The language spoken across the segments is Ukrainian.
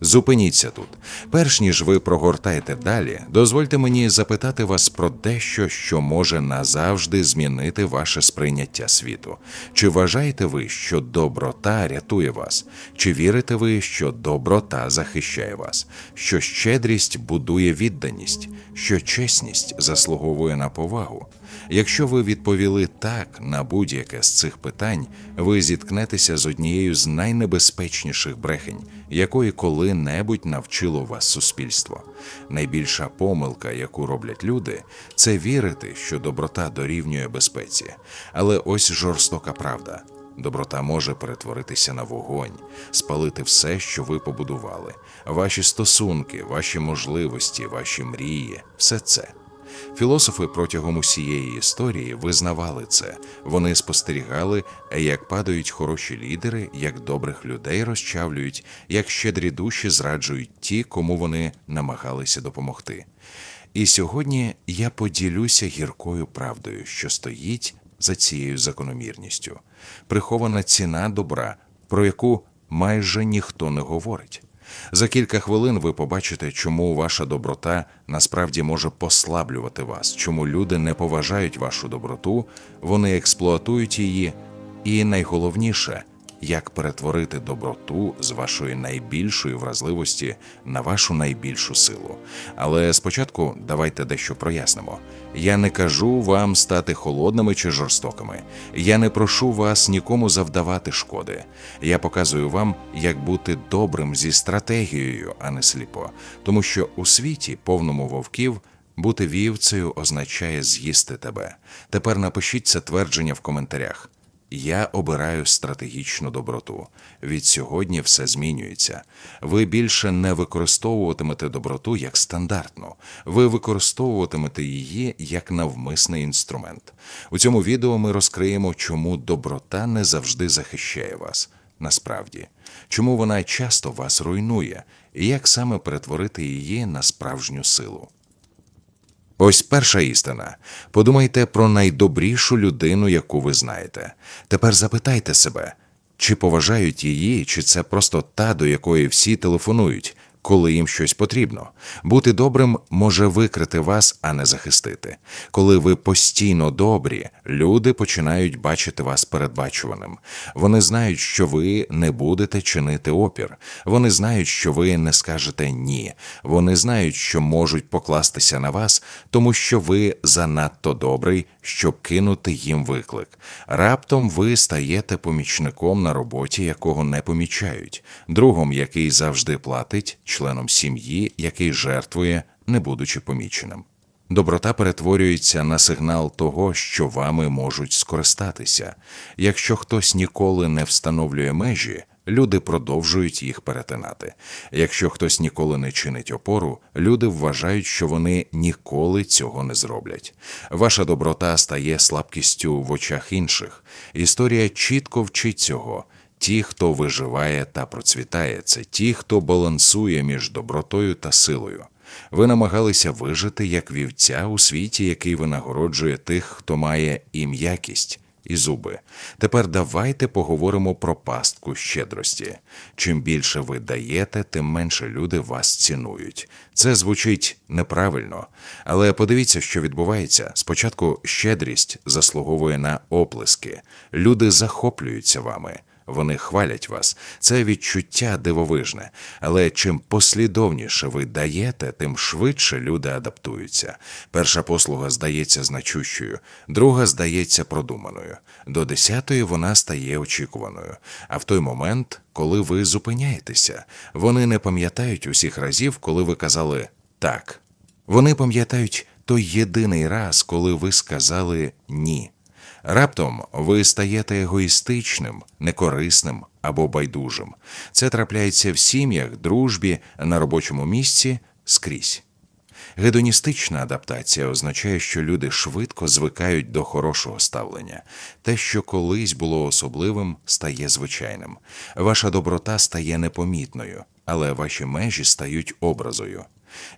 Зупиніться тут. Перш ніж ви прогортаєте далі, дозвольте мені запитати вас про дещо, що може назавжди змінити ваше сприйняття світу. Чи вважаєте ви, що доброта рятує вас? Чи вірите ви, що доброта захищає вас? Що щедрість будує відданість, що чесність заслуговує на повагу? Якщо ви відповіли так на будь-яке з цих питань, ви зіткнетеся з однією з найнебезпечніших брехень, якої коли-небудь навчило вас суспільство. Найбільша помилка, яку роблять люди, це вірити, що доброта дорівнює безпеці. Але ось жорстока правда. Доброта може перетворитися на вогонь, спалити все, що ви побудували, ваші стосунки, ваші можливості, ваші мрії, все це. Філософи протягом усієї історії визнавали це. Вони спостерігали, як падають хороші лідери, як добрих людей розчавлюють, як щедрі душі зраджують ті, кому вони намагалися допомогти. І сьогодні я поділюся гіркою правдою, що стоїть за цією закономірністю, прихована ціна добра, про яку майже ніхто не говорить. За кілька хвилин ви побачите, чому ваша доброта насправді може послаблювати вас, чому люди не поважають вашу доброту, вони експлуатують її, і найголовніше, як перетворити доброту з вашої найбільшої вразливості на вашу найбільшу силу. Але спочатку давайте дещо прояснимо. Я не кажу вам стати холодними чи жорстокими. Я не прошу вас нікому завдавати шкоди. Я показую вам, як бути добрим зі стратегією, а не сліпо. Тому що у світі, повному вовків, бути вівцею означає з'їсти тебе. Тепер напишіть це твердження в коментарях. Я обираю стратегічну доброту. Від сьогодні все змінюється. Ви більше не використовуватимете доброту як стандартну. Ви використовуватимете її як навмисний інструмент. У цьому відео ми розкриємо, чому доброта не завжди захищає вас. Насправді, чому вона часто вас руйнує, і як саме перетворити її на справжню силу. Ось перша істина. Подумайте про найдобрішу людину, яку ви знаєте. Тепер запитайте себе, чи поважають її, чи це просто та, до якої всі телефонують, коли їм щось потрібно. Бути добрим може викрити вас, а не захистити. Коли ви постійно добрі, люди починають бачити вас передбачуваним. Вони знають, що ви не будете чинити опір. Вони знають, що ви не скажете ні. Вони знають, що можуть покластися на вас, тому що ви занадто добрий, щоб кинути їм виклик. Раптом ви стаєте помічником на роботі, якого не помічають, другом, який завжди платить, членом сім'ї, який жертвує, не будучи поміченим. Доброта перетворюється на сигнал того, що вами можуть скористатися. Якщо хтось ніколи не встановлює межі, люди продовжують їх перетинати. Якщо хтось ніколи не чинить опору, люди вважають, що вони ніколи цього не зроблять. Ваша доброта стає слабкістю в очах інших. Історія чітко вчить цього. Ті, хто виживає та процвітає, це ті, хто балансує між добротою та силою. Ви намагалися вижити як вівця у світі, який винагороджує тих, хто має і м'якість, і зуби. Тепер давайте поговоримо про пастку щедрості. Чим більше ви даєте, тим менше люди вас цінують. Це звучить неправильно, але подивіться, що відбувається. Спочатку щедрість заслуговує на оплески. Люди захоплюються вами. Вони хвалять вас. Це відчуття дивовижне. Але чим послідовніше ви даєте, тим швидше люди адаптуються. Перша послуга здається значущою, друга здається продуманою. До десятої вона стає очікуваною. А в той момент, коли ви зупиняєтеся, вони не пам'ятають усіх разів, коли ви казали так. Вони пам'ятають той єдиний раз, коли ви сказали ні. Раптом ви стаєте егоїстичним, некорисним або байдужим. Це трапляється в сім'ях, дружбі, на робочому місці скрізь. Гедоністична адаптація означає, що люди швидко звикають до хорошого ставлення. Те, що колись було особливим, стає звичайним. Ваша доброта стає непомітною, але ваші межі стають образою.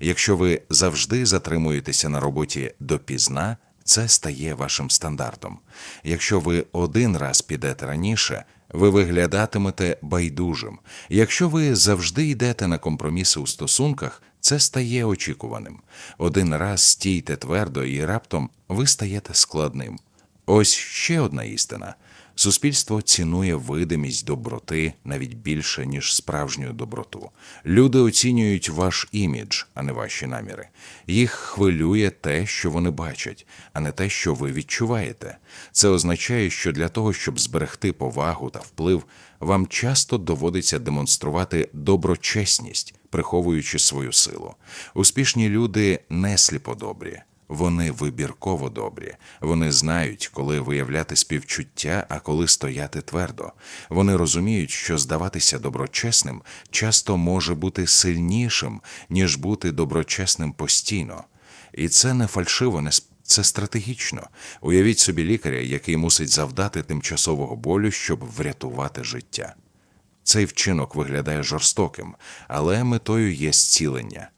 Якщо ви завжди затримуєтеся на роботі допізна, це стає вашим стандартом. Якщо ви один раз підете раніше, ви виглядатимете байдужим. Якщо ви завжди йдете на компроміси у стосунках, це стає очікуваним. Один раз стійте твердо і раптом ви стаєте складним. Ось ще одна істина. Суспільство цінує видимість доброти навіть більше, ніж справжню доброту. Люди оцінюють ваш імідж, а не ваші наміри. Їх хвилює те, що вони бачать, а не те, що ви відчуваєте. Це означає, що для того, щоб зберегти повагу та вплив, вам часто доводиться демонструвати доброчесність, приховуючи свою силу. Успішні люди не сліподобрі. Вони вибірково добрі. Вони знають, коли виявляти співчуття, а коли стояти твердо. Вони розуміють, що здаватися доброчесним часто може бути сильнішим, ніж бути доброчесним постійно. І це не фальшиво, не це стратегічно. Уявіть собі лікаря, який мусить завдати тимчасового болю, щоб врятувати життя. Цей вчинок виглядає жорстоким, але метою є зцілення.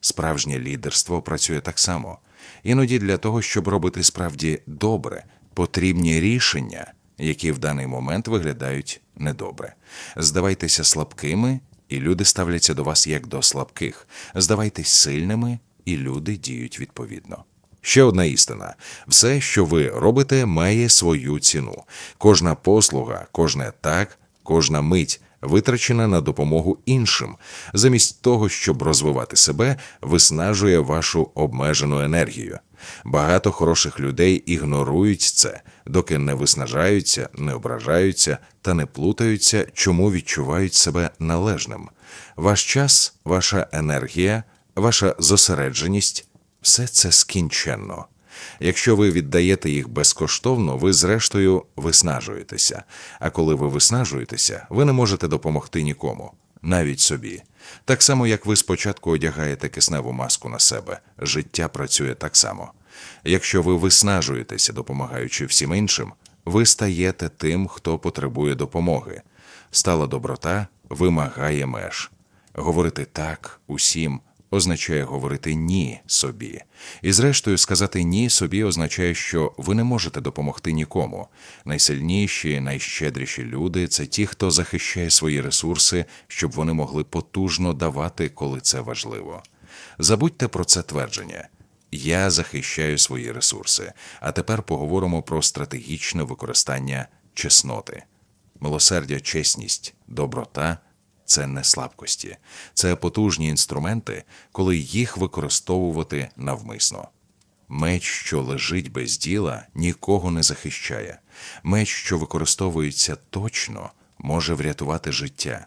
Справжнє лідерство працює так само. Іноді для того, щоб робити справді добре, потрібні рішення, які в даний момент виглядають недобре. Здавайтеся слабкими, і люди ставляться до вас як до слабких. Здавайтесь сильними, і люди діють відповідно. Ще одна істина: все, що ви робите, має свою ціну. Кожна послуга, кожне так, кожна мить витрачена на допомогу іншим, замість того, щоб розвивати себе, виснажує вашу обмежену енергію. Багато хороших людей ігнорують це, доки не виснажаються, не ображаються та не плутаються, чому відчувають себе належним. Ваш час, ваша енергія, ваша зосередженість все це скінченно. Якщо ви віддаєте їх безкоштовно, ви зрештою виснажуєтеся. А коли ви виснажуєтеся, ви не можете допомогти нікому, навіть собі. Так само, як ви спочатку одягаєте кисневу маску на себе, життя працює так само. Якщо ви виснажуєтеся, допомагаючи всім іншим, ви стаєте тим, хто потребує допомоги. Стала доброта вимагає меж. Говорити так усім означає говорити ні собі. І зрештою, сказати ні собі означає, що ви не можете допомогти нікому. Найсильніші, найщедріші люди це ті, хто захищає свої ресурси, щоб вони могли потужно давати, коли це важливо. Забудьте про це твердження. Я захищаю свої ресурси. А тепер поговоримо про стратегічне використання чесноти. Милосердя, чесність, доброта це не слабкості, це потужні інструменти, коли їх використовувати навмисно. Меч, що лежить без діла, нікого не захищає. Меч, що використовується точно, може врятувати життя.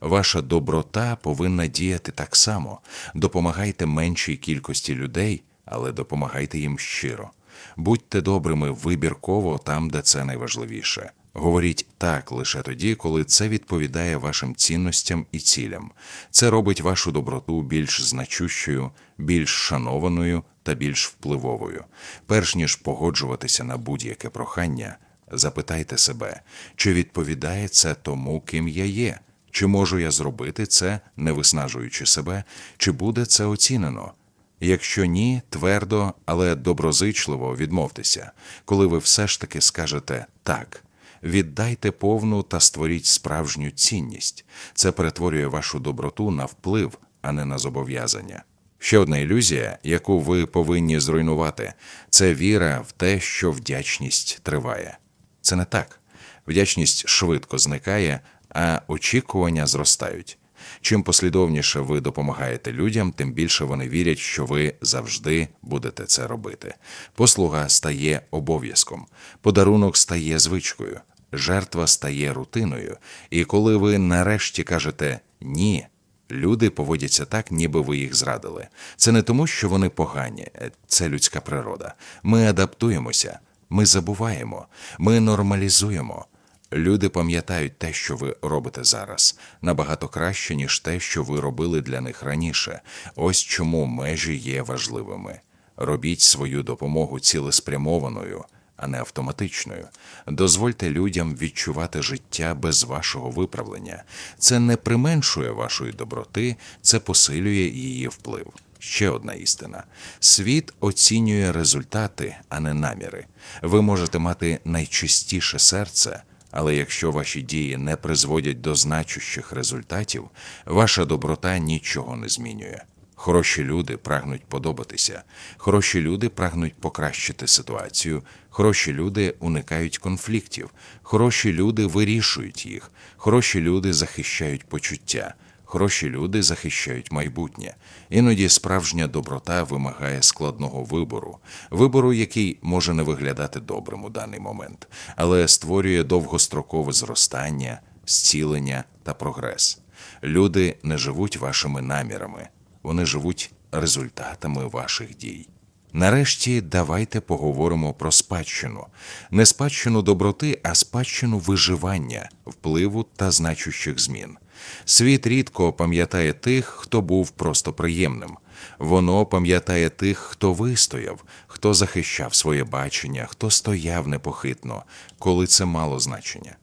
Ваша доброта повинна діяти так само. Допомагайте меншій кількості людей, але допомагайте їм щиро. Будьте добрими вибірково там, де це найважливіше. Говоріть так лише тоді, коли це відповідає вашим цінностям і цілям. Це робить вашу доброту більш значущою, більш шанованою та більш впливовою. Перш ніж погоджуватися на будь-яке прохання, запитайте себе, чи відповідає це тому, ким я є, чи можу я зробити це, не виснажуючи себе, чи буде це оцінено. Якщо ні, твердо, але доброзичливо відмовтеся, коли ви все ж таки скажете так. Віддайте повну та створіть справжню цінність. Це перетворює вашу доброту на вплив, а не на зобов'язання. Ще одна ілюзія, яку ви повинні зруйнувати, це віра в те, що вдячність триває. Це не так. Вдячність швидко зникає, а очікування зростають. Чим послідовніше ви допомагаєте людям, тим більше вони вірять, що ви завжди будете це робити. Послуга стає обов'язком, подарунок стає звичкою, жертва стає рутиною. І коли ви нарешті кажете ні, люди поводяться так, ніби ви їх зрадили. Це не тому, що вони погані, це людська природа. Ми адаптуємося, ми забуваємо, ми нормалізуємо. Люди пам'ятають те, що ви робите зараз, набагато краще, ніж те, що ви робили для них раніше. Ось чому межі є важливими. Робіть свою допомогу цілеспрямованою, а не автоматичною. Дозвольте людям відчувати життя без вашого виправлення. Це не применшує вашої доброти, це посилює її вплив. Ще одна істина: світ оцінює результати, а не наміри. Ви можете мати найчистіше серце, Але якщо ваші дії не призводять до значущих результатів, ваша доброта нічого не змінює. Хороші люди прагнуть подобатися, хороші люди прагнуть покращити ситуацію, хороші люди уникають конфліктів, хороші люди вирішують їх, хороші люди захищають почуття, хороші люди захищають майбутнє. Іноді справжня доброта вимагає складного вибору, вибору, який може не виглядати добрим у даний момент, але створює довгострокове зростання, зцілення та прогрес. Люди не живуть вашими намірами, вони живуть результатами ваших дій. Нарешті давайте поговоримо про спадщину. Не спадщину доброти, а спадщину виживання, впливу та значущих змін. Світ рідко пам'ятає тих, хто був просто приємним. Воно пам'ятає тих, хто вистояв, хто захищав своє бачення, хто стояв непохитно, коли це мало значення.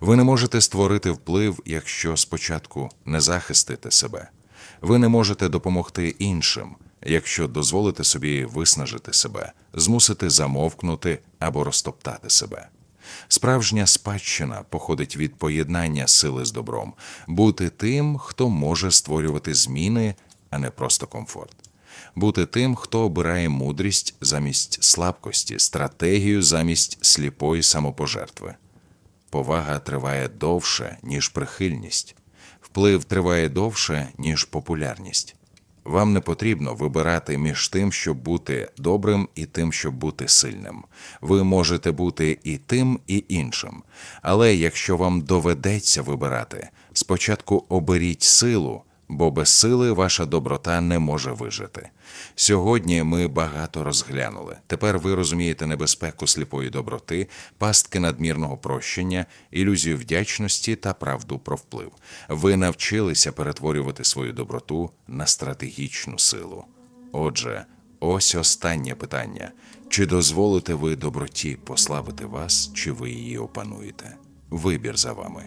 Ви не можете створити вплив, якщо спочатку не захистите себе. Ви не можете допомогти іншим, якщо дозволите собі виснажити себе, змусити замовкнути або розтоптати себе. Справжня спадщина походить від поєднання сили з добром, бути тим, хто може створювати зміни, а не просто комфорт. Бути тим, хто обирає мудрість замість слабкості, стратегію замість сліпої самопожертви. Повага триває довше, ніж прихильність. Вплив триває довше, ніж популярність. Вам не потрібно вибирати між тим, щоб бути добрим, і тим, щоб бути сильним. Ви можете бути і тим, і іншим. Але якщо вам доведеться вибирати, спочатку оберіть силу, бо без сили ваша доброта не може вижити. Сьогодні ми багато розглянули. Тепер ви розумієте небезпеку сліпої доброти, пастки надмірного прощення, ілюзію вдячності та правду про вплив. Ви навчилися перетворювати свою доброту на стратегічну силу. Отже, ось останнє питання: чи дозволите ви доброті послабити вас, чи ви її опануєте? Вибір за вами.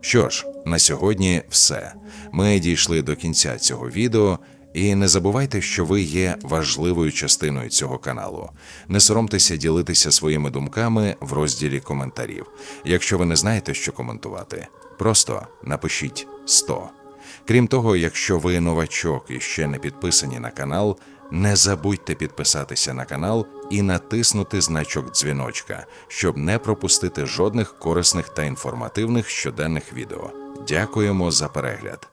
Що ж, на сьогодні все. Ми дійшли до кінця цього відео. І не забувайте, що ви є важливою частиною цього каналу. Не соромтеся ділитися своїми думками в розділі коментарів. Якщо ви не знаєте, що коментувати, просто напишіть 100. Крім того, якщо ви новачок і ще не підписані на канал, не забудьте підписатися на канал і натиснути значок дзвіночка, щоб не пропустити жодних корисних та інформативних щоденних відео. Дякуємо за перегляд.